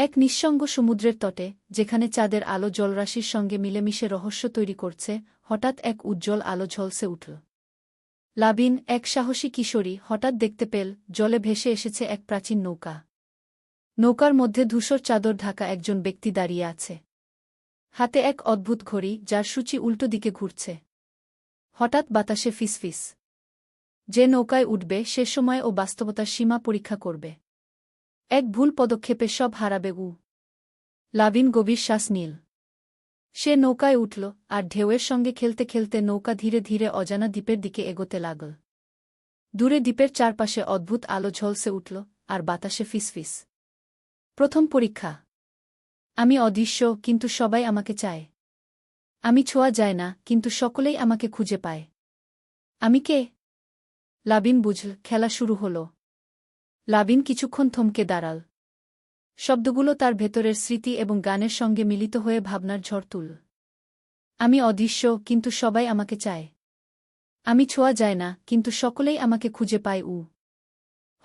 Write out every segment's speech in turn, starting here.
এক নিঃসঙ্গ সমুদ্রের তটে, যেখানে চাঁদের আলো জলরাশির সঙ্গে মিলেমিশে রহস্য তৈরি করছে, হঠাৎ এক উজ্জ্বল আলো ঝলসে উঠল। লাবিন, এক সাহসী কিশোরী, হঠাৎ দেখতে পেল, জলে ভেসে এসেছে এক প্রাচীন নৌকা। নৌকার মধ্যে ধূসর চাদর ঢাকা একজন ব্যক্তি দাঁড়িয়ে আছে। হাতে এক অদ্ভুত ঘড়ি, যার সূচি উল্টো দিকে ঘুরছে। হঠাৎ বাতাসে ফিসফিস। যে নৌকায় উঠবে, সে সময় ও বাস্তবতার সীমা পরীক্ষা করবে। এক ভুল পদক্ষেপে সব হারাবে উ লাভিন গভীর শ্বাস নীল। সে নৌকায় উঠল আর ঢেউয়ের সঙ্গে খেলতে খেলতে নৌকা ধীরে ধীরে অজানা দ্বীপের দিকে এগোতে লাগল। দূরে দ্বীপের চারপাশে অদ্ভুত আলো ঝলসে উঠল আর বাতাসে ফিসফিস প্রথম পরীক্ষা। আমি অদৃশ্য, কিন্তু সবাই আমাকে চায়। আমি ছোঁয়া যায় না, কিন্তু সকলেই আমাকে খুঁজে পায়। আমি কে? লাবিন বুঝল, খেলা শুরু হল। লাবিন কিছুক্ষণ থমকে দাঁড়াল। শব্দগুলো তার ভেতরের স্মৃতি এবং গানের সঙ্গে মিলিত হয়ে ভাবনার ঝড় তুল। আমি অদৃশ্য, কিন্তু সবাই আমাকে চায়। আমি ছোঁয়া যায় না, কিন্তু সকলেই আমাকে খুঁজে পায় উ।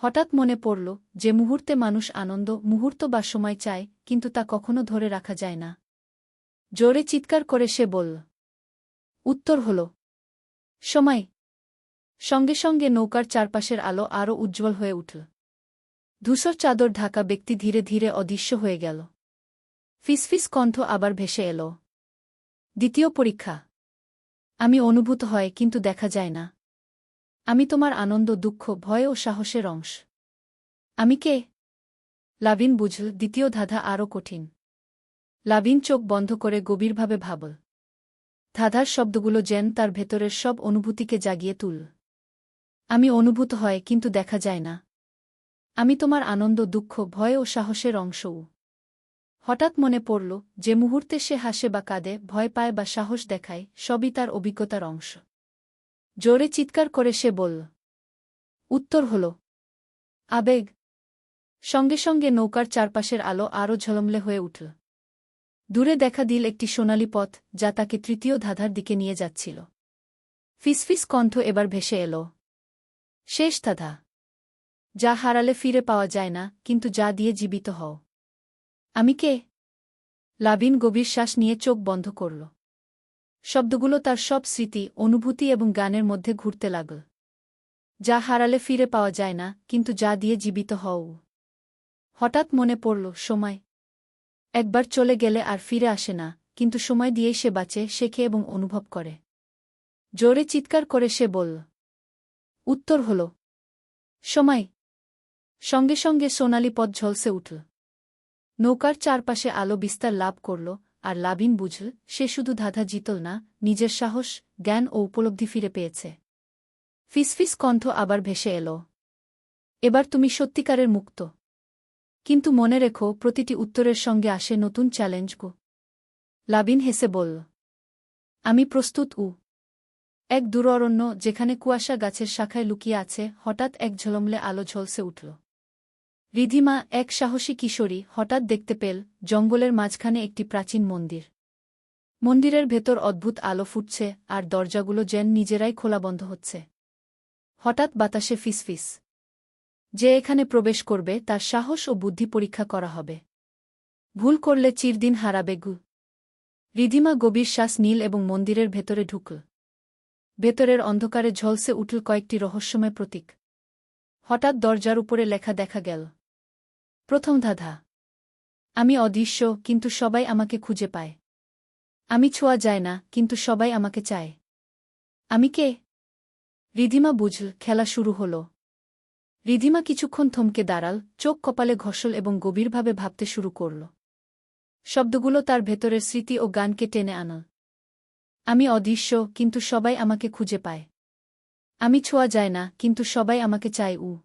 হঠাৎ মনে পড়ল যে মুহূর্তে মানুষ আনন্দ, মুহূর্ত বা সময় চায়, কিন্তু তা কখনো ধরে রাখা যায় না। জোরে চিৎকার করে সে বলল, উত্তর হল, সময়। সঙ্গে সঙ্গে নৌকার চারপাশের আলো আরও উজ্জ্বল হয়ে উঠল। ধূসর চাদর ঢাকা ব্যক্তি ধীরে ধীরে অদৃশ্য হয়ে গেল। ফিসফিস কণ্ঠ আবার ভেসে এল। দ্বিতীয় পরীক্ষা। আমি অনুভূত হয়, কিন্তু দেখা যায় না। আমি তোমার আনন্দ, দুঃখ, ভয় ও সাহসের অংশ। আমি কে? লাভিন বুঝল, দ্বিতীয় ধাঁধা আরও কঠিন। লাভিন চোখ বন্ধ করে গভীরভাবে ভাবল। ধাঁধার শব্দগুলো যেন তার ভেতরের সব অনুভূতিকে জাগিয়ে তুল। আমি অনুভূত হয়, কিন্তু দেখা যায় না। আমি তোমার আনন্দ, দুঃখ, ভয় ও সাহসের অংশও। হঠাৎ মনে পড়ল, যে মুহূর্তে সে হাসে বা কাঁদে, ভয় পায় বা সাহস দেখায়, সবই তার অভিজ্ঞতার অংশ। জোরে চিৎকার করে সে বলল, উত্তর হল, আবেগ। সঙ্গে সঙ্গে নৌকার চারপাশের আলো আরও ঝলমলে হয়ে উঠল। দূরে দেখা দিল একটি সোনালি পথ, যা তাকে তৃতীয় ধাঁধার দিকে নিয়ে যাচ্ছিল। ফিসফিস কণ্ঠ এবার ভেসে এল, শেষ ধাঁধা। যা হারালে ফিরে পাওয়া যায় না, কিন্তু যা দিয়ে জীবিত হও। আমি কে? লাভিন গভীর শ্বাস নিয়ে চোখ বন্ধ করল। শব্দগুলো তার সব স্মৃতি, অনুভূতি এবং গানের মধ্যে ঘুরতে লাগল। যা হারালে ফিরে পাওয়া যায় না, কিন্তু যা দিয়ে জীবিত হও। হঠাৎ মনে পড়ল, সময়। একবার চলে গেলে আর ফিরে আসে না, কিন্তু সময় দিয়েই সে বাঁচে, শেখে এবং অনুভব করে। জোরে চিৎকার করে সে বলল, উত্তর হল, সময়। সঙ্গে সঙ্গে সোনালি পথ ঝলসে উঠল। নৌকার চারপাশে আলো বিস্তার লাভ করল, আর লাভিন বুঝল, সে শুধু ধাঁধা জিতল না, নিজের সাহস, জ্ঞান ও উপলব্ধি ফিরে পেয়েছে। ফিসফিস কণ্ঠ আবার ভেসে এল। এবার তুমি সত্যিকারের মুক্ত। কিন্তু মনে রেখো, প্রতিটি উত্তরের সঙ্গে আসে নতুন চ্যালেঞ্জ গো। লাবিন হেসে বলল, আমি প্রস্তুত, উ। এক দূররণ্য যেখানে কুয়াশা গাছের শাখায় লুকিয়ে আছে, হঠাৎ এক ঝলমলে আলো ঝলসে উঠল। রিধিমা এক সাহসী কিশোরী হঠাৎ দেখতে পেল জঙ্গলের মাঝখানে একটি প্রাচীন মন্দির। মন্দিরের ভেতর অদ্ভুত আলো ফুটছে আর দরজাগুলো যেন নিজেরাই খোলা বন্ধ হচ্ছে। হঠাৎ বাতাসে ফিসফিস। যে এখানে প্রবেশ করবে তার সাহস ও বুদ্ধি পরীক্ষা করা হবে। ভুল করলে চিরদিন হারাবে গু। রিধিমা গভীর শ্বাস নীল এবং মন্দিরের ভেতরে ঢুকল। ভেতরের অন্ধকারে ঝলসে উঠল কয়েকটি রহস্যময় প্রতীক। হঠাৎ দরজার উপরে লেখা দেখা গেল। প্রথম ধাঁধা। আমি অদৃশ্য, কিন্তু সবাই আমাকে খুঁজে পায়। আমি ছোঁয়া যায় না, কিন্তু সবাই আমাকে চায়। আমি কে? রিধিমা বুঝল, খেলা শুরু হল। রিধিমা কিছুক্ষণ থমকে দাঁড়াল, চোখ কপালে ঘষল এবং গভীরভাবে ভাবতে শুরু করল। শব্দগুলো তার ভেতরের স্মৃতি ও গানকে টেনে আনল। আমি অদৃশ্য, কিন্তু সবাই আমাকে খুঁজে পায়। আমি ছোঁয়া যায় না, কিন্তু সবাই আমাকে চায় উ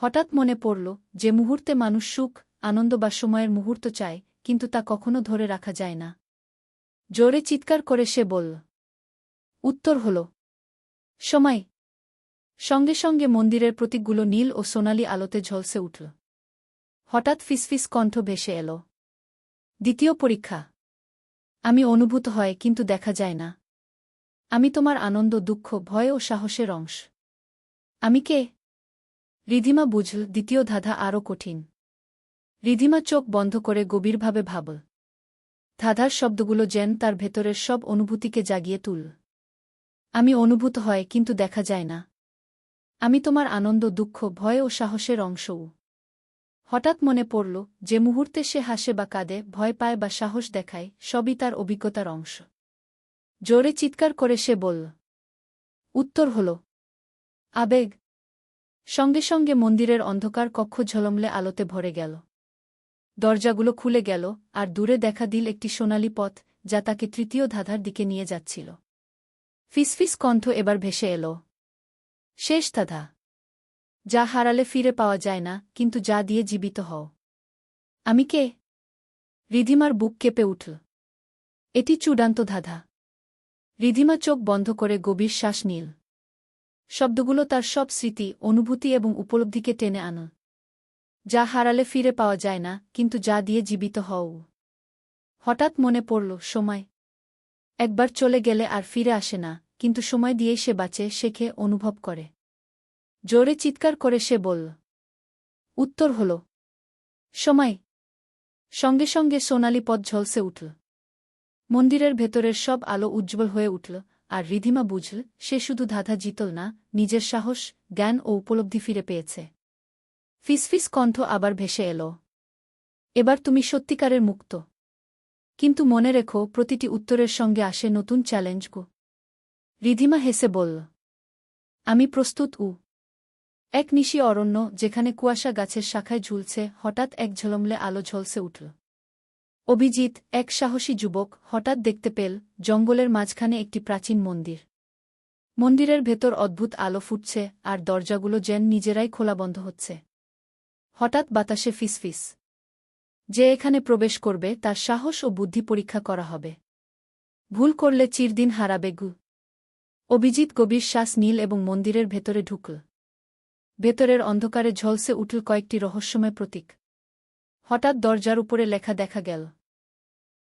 হঠাৎ মনে পড়ল যে মুহূর্তে মানুষ সুখ, আনন্দ বা সময়ের মুহূর্ত চায়, কিন্তু তা কখনো ধরে রাখা যায় না। জোরে চিৎকার করে সে বলল, উত্তর হল, সময়। সঙ্গে সঙ্গে মন্দিরের প্রতীকগুলো নীল ও সোনালি আলোতে ঝলসে উঠল। হঠাৎ ফিসফিস কণ্ঠ ভেসে এল, দ্বিতীয় পরীক্ষা। আমি অনুভূত হয়, কিন্তু দেখা যায় না। আমি তোমার আনন্দ, দুঃখ, ভয় ও সাহসের অংশ। আমি কে? রিধিমা বুঝল দ্বিতীয় ধাঁধা আরও কঠিন। রিধিমা চোখ বন্ধ করে গভীরভাবে ভাবল। ধাঁধার শব্দগুলো যেন তার ভেতরের সব অনুভূতিকে জাগিয়ে তুল। আমি অনুভূত হয়, কিন্তু দেখা যায় না। আমি তোমার আনন্দ, দুঃখ, ভয় ও সাহসের অংশও। হঠাৎ মনে পড়ল, যে মুহূর্তে সে হাসে বা কাঁদে, ভয় পায় বা সাহস দেখায়, সবই তার অভিজ্ঞতার অংশ। জোরে চিৎকার করে সে বলল, উত্তর হল, আবেগ সঙ্গে সঙ্গে মন্দিরের অন্ধকার কক্ষ ঝলমলে আলোতে ভরে গেল। দরজাগুলো খুলে গেল আর দূরে দেখা দিল একটি সোনালি পথ, যা তাকে তৃতীয় ধাঁধার দিকে নিয়ে যাচ্ছিল। ফিসফিস কণ্ঠ এবার ভেসে এল। শেষ ধাঁধা। যা হারালে ফিরে পাওয়া যায় না, কিন্তু যা দিয়ে জীবিত হও। আমি কে? রিধিমার বুক কেঁপে উঠল। এটি চূড়ান্ত ধাঁধা। রিধিমা চোখ বন্ধ করে গভীর শ্বাস নীল। শব্দগুলো তার সব স্মৃতি, অনুভূতি এবং উপলব্ধিকে টেনে আন। যা হারালে ফিরে পাওয়া যায় না, কিন্তু যা দিয়ে জীবিত হও। হঠাৎ মনে পড়ল, সময়। একবার চলে গেলে আর ফিরে আসে না, কিন্তু সময় দিয়েই সে বাঁচে শেখে অনুভব করে। জোরে চিৎকার করে সে বলল, উত্তর হল, সময়। সঙ্গে সঙ্গে সোনালি পথ ঝলসে উঠল। মন্দিরের ভেতরের সব আলো উজ্জ্বল হয়ে উঠল আর রিধিমা বুঝল, সে শুধু ধাঁধা জিতল না, নিজের সাহস, জ্ঞান ও উপলব্ধি ফিরে পেয়েছে। ফিসফিস কণ্ঠ আবার ভেসে এল। এবার তুমি সত্যিকারের মুক্ত। কিন্তু মনে রেখো, প্রতিটি উত্তরের সঙ্গে আসে নতুন চ্যালেঞ্জ গো। রিধিমা হেসে বলল, আমি প্রস্তুত, উ। এক নিশি অরণ্য, যেখানে কুয়াশা গাছের শাখায় ঝুলছে, হঠাৎ এক ঝলমলে আলো ঝলসে উঠল। অভিজিৎ, এক সাহসী যুবক, হঠাৎ দেখতে পেল জঙ্গলের মাঝখানে একটি প্রাচীন মন্দির। মন্দিরের ভেতর অদ্ভুত আলো ফুটছে আর দরজাগুলো যেন নিজেরাই খোলা বন্ধ হচ্ছে। হঠাৎ বাতাসে ফিসফিস যে এখানে প্রবেশ করবে তার সাহস ও বুদ্ধি পরীক্ষা করা হবে। ভুল করলে চিরদিন হারাবে গু। অভিজিৎ গভীর শ্বাস নীল এবং মন্দিরের ভেতরে ঢুকল। ভেতরের অন্ধকারে ঝলসে উঠল কয়েকটি রহস্যময় প্রতীক। হঠাৎ দরজার উপরে লেখা দেখা গেল।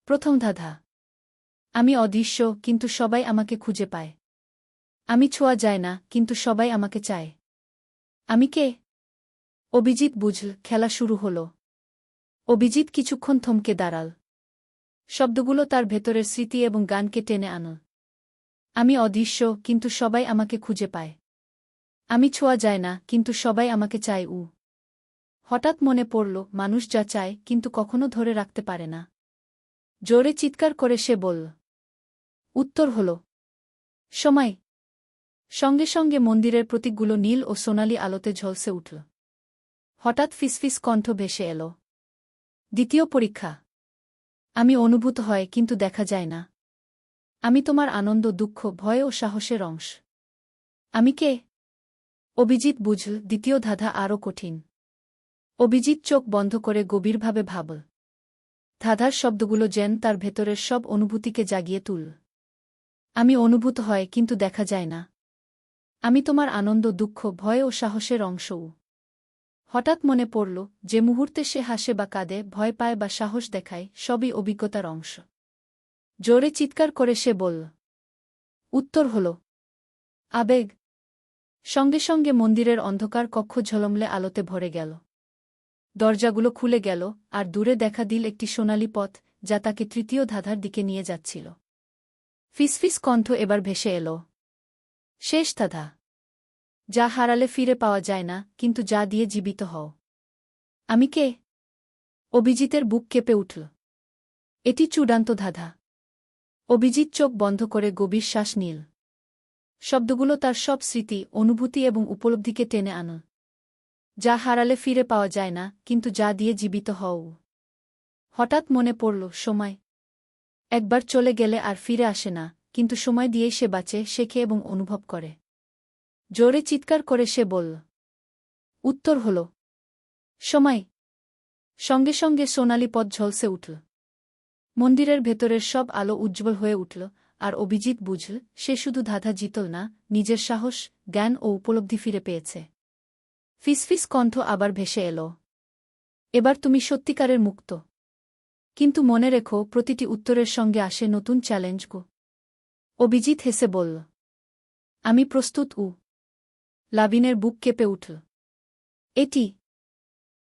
প্রথম ধাঁধা। আমি অদৃশ্য, কিন্তু সবাই আমাকে খুঁজে পায়। আমি ছোঁয়া যায় না, কিন্তু সবাই আমাকে চায়। আমি কে? অভিজিৎ বুঝল, খেলা শুরু হল। অভিজিৎ কিছুক্ষণ থমকে দাঁড়াল। শব্দগুলো তার ভেতরের স্মৃতি এবং গানকে টেনে আনল। আমি অদৃশ্য, কিন্তু সবাই আমাকে খুঁজে পায়। আমি ছোঁয়া যায় না, কিন্তু সবাই আমাকে চায়, উ। হঠাৎ মনে পড়ল, মানুষ যা চায়, কিন্তু কখনো ধরে রাখতে পারে না। জোরে চিৎকার করে সে বলল, উত্তর হল, সময়। সঙ্গে সঙ্গে মন্দিরের প্রতীকগুলো নীল ও সোনালি আলোতে ঝলসে উঠল। হঠাৎ ফিসফিস কণ্ঠ ভেসে এল, দ্বিতীয় পরীক্ষা। আমি অনুভূত হয়, কিন্তু দেখা যায় না। আমি তোমার আনন্দ, দুঃখ, ভয় ও সাহসের অংশ। আমি কে? অভিজিৎ বুঝল, দ্বিতীয় ধাঁধা আরও কঠিন। অভিজিৎ চোখ বন্ধ করে গভীরভাবে ভাবল ধাঁধার শব্দগুলো যেন তার ভেতরের সব অনুভূতিকে জাগিয়ে তুল। আমি অনুভূত হয়, কিন্তু দেখা যায় না। আমি তোমার আনন্দ, দুঃখ, ভয় ও সাহসের অংশও। হঠাৎ মনে পড়ল, যে মুহূর্তে সে হাসে বা কাঁদে, ভয় পায় বা সাহস দেখায়, সবই অভিজ্ঞতার অংশ। জোরে চিৎকার করে সে বলল, উত্তর হল, আবেগ। সঙ্গে সঙ্গে মন্দিরের অন্ধকার কক্ষ ঝলমলে আলোতে ভরে গেল। দরজাগুলো খুলে গেল, আর দূরে দেখা দিল একটি সোনালি পথ, যা তাকে তৃতীয় ধাঁধার দিকে নিয়ে যাচ্ছিল। ফিসফিস কণ্ঠ এবার ভেসে এল। শেষ ধাঁধা। যা হারালে ফিরে পাওয়া যায় না, কিন্তু যা দিয়ে জীবিত হও। আমি কে? অভিজিতের বুক কেঁপে উঠল। এটি চূড়ান্ত ধাঁধা। অভিজিৎ চোখ বন্ধ করে গভীর শ্বাস নীল। শব্দগুলো তার সব স্মৃতি, অনুভূতি এবং উপলব্ধিকে টেনে আন যা হারালে ফিরে পাওয়া যায় না, কিন্তু যা দিয়ে জীবিত হও। হঠাৎ মনে পড়ল, সময়। একবার চলে গেলে আর ফিরে আসে না, কিন্তু সময় দিয়েই সে বাঁচে শেখে এবং অনুভব করে। জোরে চিৎকার করে সে বলল। উত্তর হল, সময়। সঙ্গে সঙ্গে সোনালি পথ ঝলসে উঠল। মন্দিরের ভেতরের সব আলো উজ্জ্বল হয়ে উঠল, আর অভিজিৎ বুঝল, সে শুধু ধাঁধা জিতল না, নিজের সাহস, জ্ঞান ও উপলব্ধি ফিরে পেয়েছে। ফিসফিস কণ্ঠ আবার ভেসে এল। এবার তুমি সত্যিকারের মুক্ত। কিন্তু মনে রেখো, প্রতিটি উত্তরের সঙ্গে আসে নতুন চ্যালেঞ্জ গো। অভিজিৎ হেসে বলল, আমি প্রস্তুত, উ। লাবিনের বুক কেঁপে উঠল। এটি